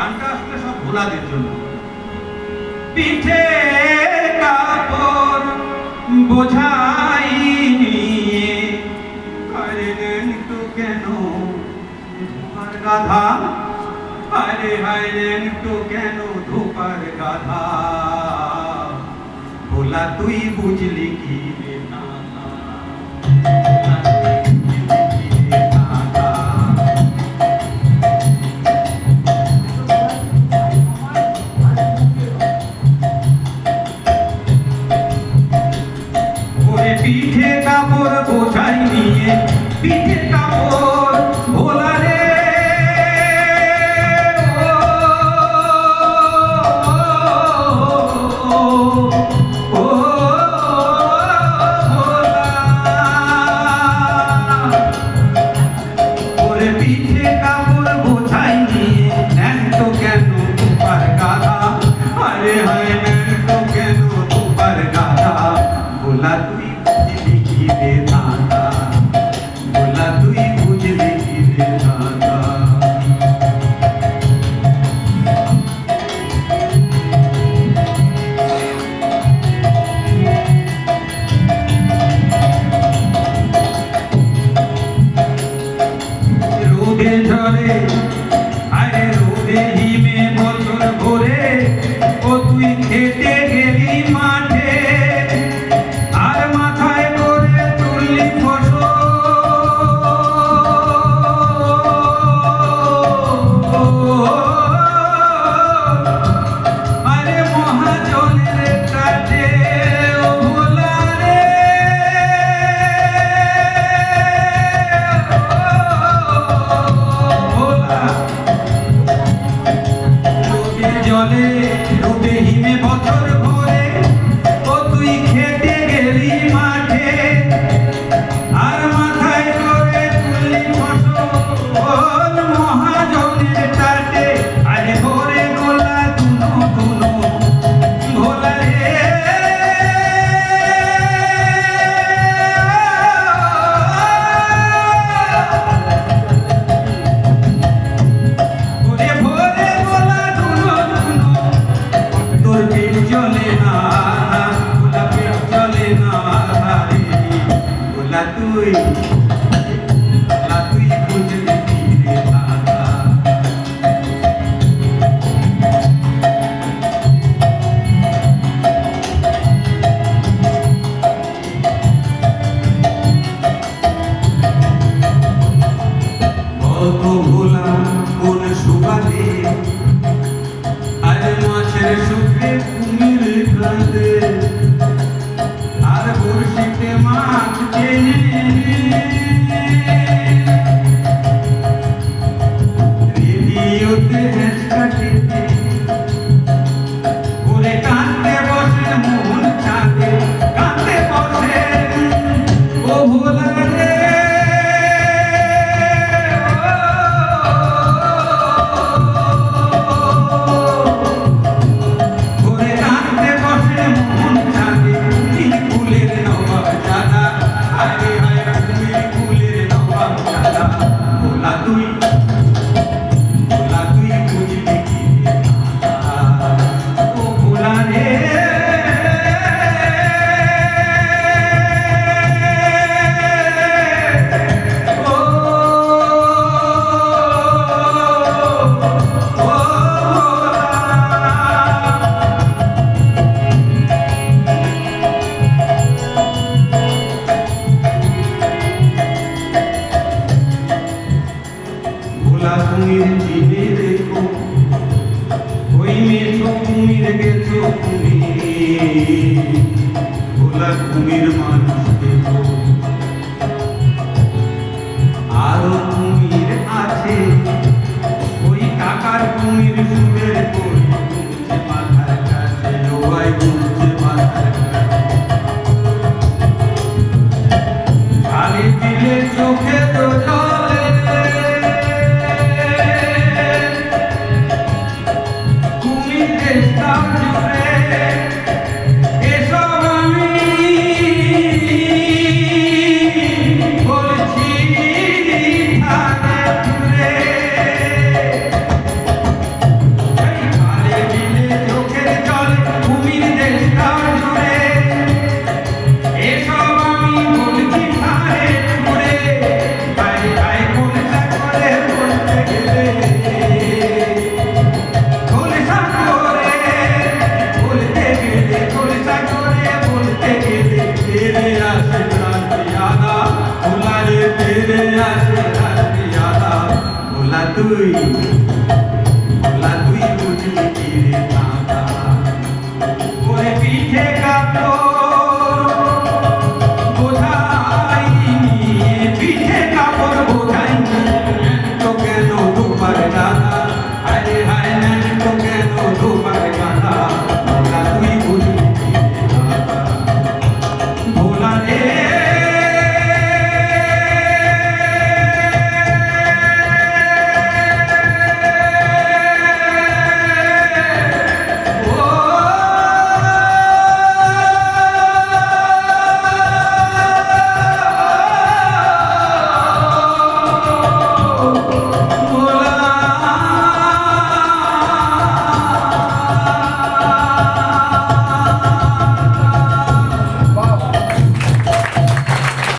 গানটা আসলে সব ভোলাদের জন্য। পিঠে কাপড় বোঝাই কেন? গাধা। আরে কেন গাধা? ভোলা, তুই বুঝলি কি পিঠে কাপড় বোঝাই নিয়ে পিঠে কাপড় বুকের ঝরে বছর 对 Muhabbet umiri manuştur 对